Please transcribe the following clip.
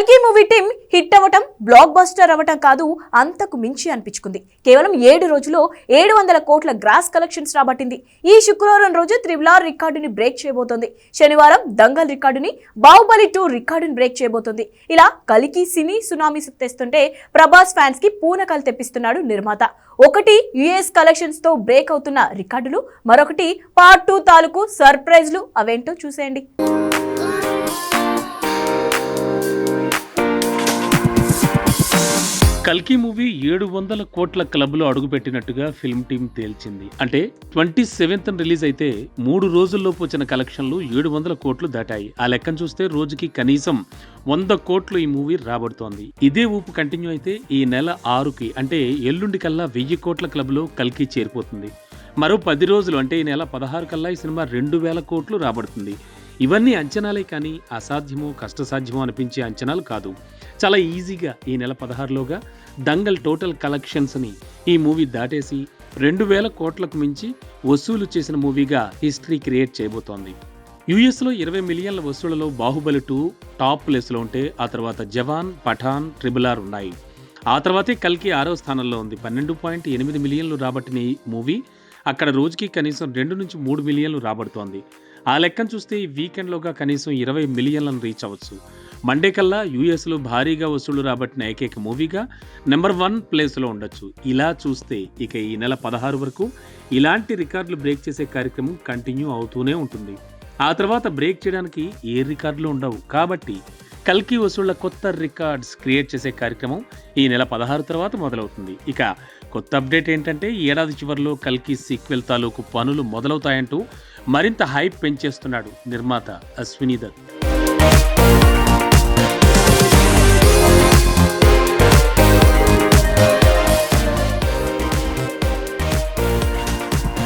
కల్కి movie team hit అవ్వటం blockbuster అవ్వటం కాదు అంతకు మించి అనిపించుకుంది. కేవలం ఏడు రోజుల్లో ఏడు వందల కోట్ల గ్రాస్ కలెక్షన్స్ రాబట్టింది. ఈ శుక్రవారం రోజు త్రిబులార్ రికార్డుని బ్రేక్ చేయబోతోంది. శనివారం దంగల్ రికార్డుని బాహుబలి టూ రికార్డుని బ్రేక్ చేయబోతోంది. ఇలా కలికి సినీ సునామీ తెస్తుంటే ప్రభాస్ ఫ్యాన్స్కి పూనకాలు తెప్పిస్తున్నాడు నిర్మాత. ఒకటి యుఎస్ కలెక్షన్స్తో బ్రేక్ అవుతున్న రికార్డులు మరొకటి పార్ట్ టూ తాలూకు సర్ప్రైజ్లు. అవేంటో చూసేయండి. కల్కి మూవీ ఏడు వందల కోట్ల క్లబ్లో అడుగుపెట్టినట్టుగా ఫిల్మ్ టీం తేల్చింది. అంటే ట్వంటీ సెవెంత్ రిలీజ్ అయితే మూడు రోజుల్లోపు వచ్చిన కలెక్షన్లు ఏడు వందల కోట్లు దాటాయి. ఆ లెక్కను చూస్తే రోజుకి కనీసం వంద కోట్లు ఈ మూవీ రాబడుతోంది. ఇదే ఊపు కంటిన్యూ అయితే ఈ నెల ఆరుకి అంటే ఎల్లుండి కల్లా వెయ్యి కోట్ల క్లబ్లో కల్కి చేరిపోతుంది. మరో పది రోజులు అంటే ఈ నెల పదహారు కల్లా ఈ సినిమా రెండు వేల కోట్లు రాబడుతుంది. ఇవన్నీ అంచనాలే కానీ అసాధ్యమో కష్టసాధ్యమో అనిపించే అంచనాలు కాదు. చాలా ఈజీగా ఈ నెల పదహారులోగా దంగల్ టోటల్ కలెక్షన్స్ని ఈ మూవీ దాటేసి రెండు వేల కోట్లకు మించి వసూలు చేసిన మూవీగా హిస్టరీ క్రియేట్ చేయబోతోంది. యుఎస్లో ఇరవై మిలియన్ల వసూళ్ళలో బాహుబలి టూ టాప్ ప్లేస్లో ఉంటే ఆ తర్వాత జవాన్ పఠాన్ ట్రిబుల్ ఆర్ ఉన్నాయి. ఆ తర్వాతే కల్కి ఆరో స్థానంలో ఉంది. పన్నెండు పాయింట్ ఎనిమిది మిలియన్లు రాబట్టిన ఈ మూవీ అక్కడ రోజుకి కనీసం రెండు నుంచి మూడు మిలియన్లు రాబడుతోంది. ఆ లెక్కను చూస్తే ఈ వీకెండ్లోగా కనీసం ఇరవై మిలియన్లను రీచ్ అవ్వచ్చు. మండే కల్లా యూఎస్లో భారీగా వసూళ్ళు రాబట్టిన ఏకైక మూవీగా నెంబర్ వన్ ప్లేస్లో ఉండొచ్చు. ఇలా చూస్తే ఇక ఈ నెల పదహారు వరకు ఇలాంటి రికార్డులు బ్రేక్ చేసే కార్యక్రమం కంటిన్యూ అవుతూనే ఉంటుంది. ఆ తర్వాత బ్రేక్ చేయడానికి ఏ రికార్డులు ఉండవు. కాబట్టి కల్కి వసూళ్ళ కొత్త రికార్డ్స్ క్రియేట్ చేసే కార్యక్రమం ఈ నెల పదహారు తర్వాత మొదలవుతుంది. ఇక కొత్త అప్డేట్ ఏంటంటే ఏడాది చివరిలో కల్కి సీక్వెల్ తాలూకు పనులు మొదలవుతాయంటూ మరింత హైప్ పెంచేస్తున్నాడు నిర్మాత అశ్విని దత్